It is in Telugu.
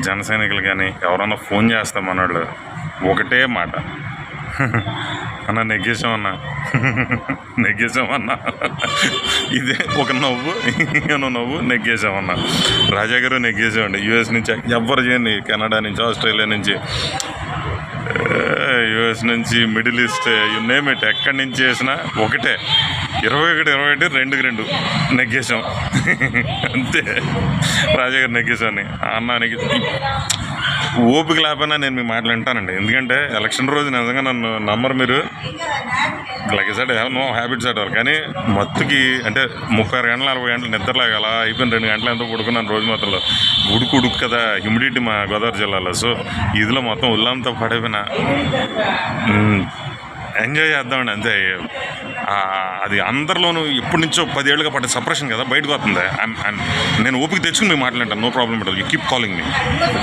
జన సైనికులు కానీ ఎవరన్నా ఫోన్ చేస్తాం అన్నాడు ఒకటే మాట. అన్న నెగ్గేసామన్నా నెగ్గేసామన్నా ఇదే ఒక నవ్వు ఇంకనో నవ్వు నెగ్గేసామన్నా రాజా గారు నెగ్గేసామండి యూఎస్ నుంచి ఎవ్వరు చేయండి కెనడా నుంచి ఆస్ట్రేలియా నుంచి. బంగ్లాదేశ్ నుంచి middle east you name it ఎక్కడి నుంచి చేసినా ఒకటే. ఇరవై ఒకటి ఇరవై ఒకటి రెండుకి రెండు. నెగ్గేసాం. అంతే. రాజా గారు అన్నానికి ఓపిక లేకపోయినా నేను మీ మాటలు వింటానండి. ఎందుకంటే ఎలక్షన్ రోజు నిజంగా నన్ను నమ్మరు మీరు. Like sir no habits at కానీ మత్తుకి అంటే ముప్పై ఆరు గంటలు నలభై గంటలు నిద్రలాగా అలా అయిపోయిన రెండు గంటలు ఎంతో పడుకున్నాను రోజు మాత్రం ఉడుకు ఉడుకు కదా హ్యూమిడిటీ మా గోదావరి జిల్లాలో. సో ఇదిలో మొత్తం ఉల్లంతా పడైపోయినా ఎంజాయ్ చేద్దామండి అంతే. అది అందరిలోనూ ఎప్పటి నుంచో పదేళ్ళుగా పడ్డ సప్రెషన్ కదా బయటకు వస్తుంది. నేను ఓపిక తెచ్చుకుని మీ మాట్లాడతాను no problem you keep calling me